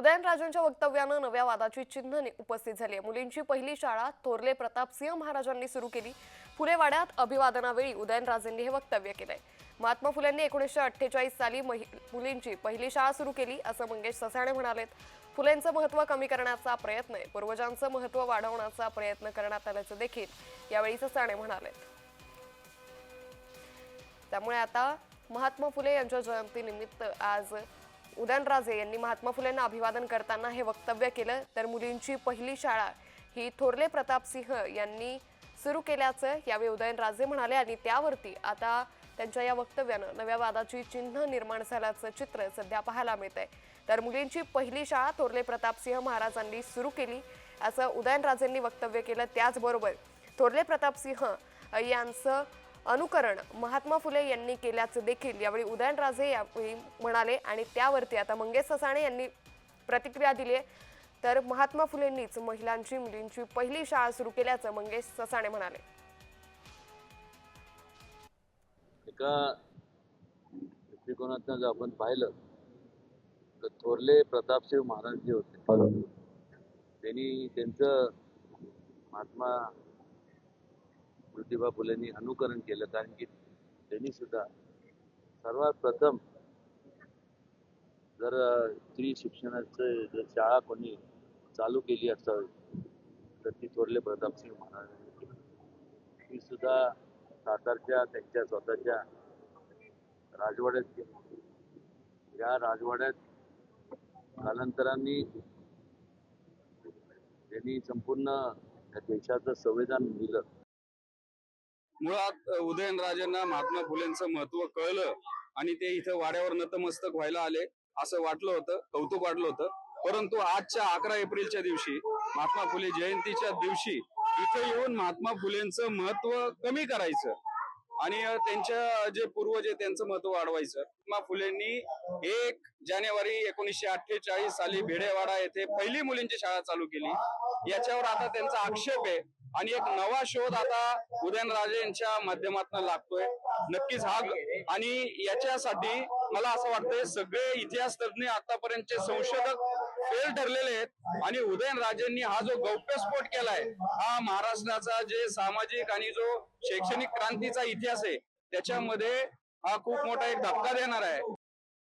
उदयनराजेंच्या वक्तव्यानं नव्या वादाची चिन्ह उपस्थित झाली आहे मुलींची पहिली शाळा थोरले प्रतापसिंह महाराजांनी सुरू केली. फुलेवाड्यात अभिवादनावेळी उदयनराजेंनी हे वक्तव्य केलंय. महात्मा फुलेंनी एकोणीसशे अठ्ठेचाळीस साली महि- मुलींची पहिली शाळा सुरू केली असं मंगेश ससाणे म्हणालेत. फुलेंचं महत्त्व कमी करण्याचा प्रयत्न आहे. पूर्वजांचं महत्त्व वाढवण्याचा प्रयत्न करण्यात आल्याचं देखील यावेळी ससाणे म्हणालेत. त्यामुळे आता महात्मा फुले यांच्या जयंतीनिमित्त आज उदयनराजे यांनी महात्मा फुलेंना अभिवादन करताना हे वक्तव्य केलं. तर मुलींची पहिली शाळा ही थोरले प्रतापसिंह यांनी सुरू केल्याचं यावेळी उदयनराजे म्हणाले आणि त्यावरती आता त्यांच्या या वक्तव्यानं नव्या वादाची चिन्ह निर्माण झाल्याचं चित्र सध्या पाहायला मिळत आहे तर मुलींची पहिली शाळा थोरले प्रतापसिंह महाराजांनी सुरू केली असं उदयनराजेंनी वक्तव्य केलं. त्याचबरोबर थोरले प्रतापसिंह यांचं अनुकरण महात्मा फुले यांनी केल्याचं देखील यावेळी उदयनराजे यावेळी म्हणाले आणि त्यावरती आता मंगेश ससाणे यांनी प्रतिक्रिया दिली आहे. तर महात्मा फुलेंनीच महिलांची मुलींची पहिली शाळा सुरू केल्याचं मंगेश ससाणे म्हणाले. एका दृष्टिकोनातनं जर आपण पाहिलं तर थोरले प्रतापसिंह महाराज जे होते त्यांनी त्यांचं महात्मा ज्योतिबा फुलेंनी अनुकरण केलं. कारण की त्यांनी सुद्धा सर्वात प्रथम जर स्त्री शिक्षणाचं जर शाळा कोणी चालू केली असावी तर ती थोरले प्रतापसिंग महाराजांनी केली. ती सुद्धा सातारच्या त्यांच्या स्वतःच्या राजवाड्यात केली या राजवाड्यात कालांतराने त्यांनी संपूर्ण या देशाचं संविधान लिहिलं. मुळात उदयनराजांना उदयनराजेंना महात्मा फुलेंचं महत्त्व कळलं आणि ते इथं वाड्यावर नतमस्तक व्हायला आले असं वाटलं होतं कौतुक वाटलं होतं. परंतु आजच्या अकरा एप्रिलच्या दिवशी महात्मा फुले जयंतीच्या दिवशी इथं येऊन महात्मा फुलेंचं महत्त्व कमी करायचं आणि त्यांच्या जे पूर्वज आहे त्यांचं महत्त्व वाढवायचं. महात्मा फुलेंनी एक जानेवारी एकोणीसशे अठ्ठेचाळीस साली भेडेवाडा येथे पहिली मुलींची शाळा चालू केली. याच्यावर आता त्यांचा आक्षेप आहे. आणि एक नवा शोध आता उदयनराजे यांच्या माध्यमातून लागतोय. नक्कीच हा आणि याच्यासाठी मला असं वाटतंय सगळे इतिहास तज्ञ आतापर्यंतचे संशोधक फेल ठरलेले आहेत. आणि उदयनराजेंनी हा जो गौप्यस्फोट केलाय हा महाराष्ट्राचा जे सामाजिक आणि जो शैक्षणिक क्रांतीचा इतिहास आहे त्याच्यामध्ये हा खूप मोठा एक धक्का देणार आहे.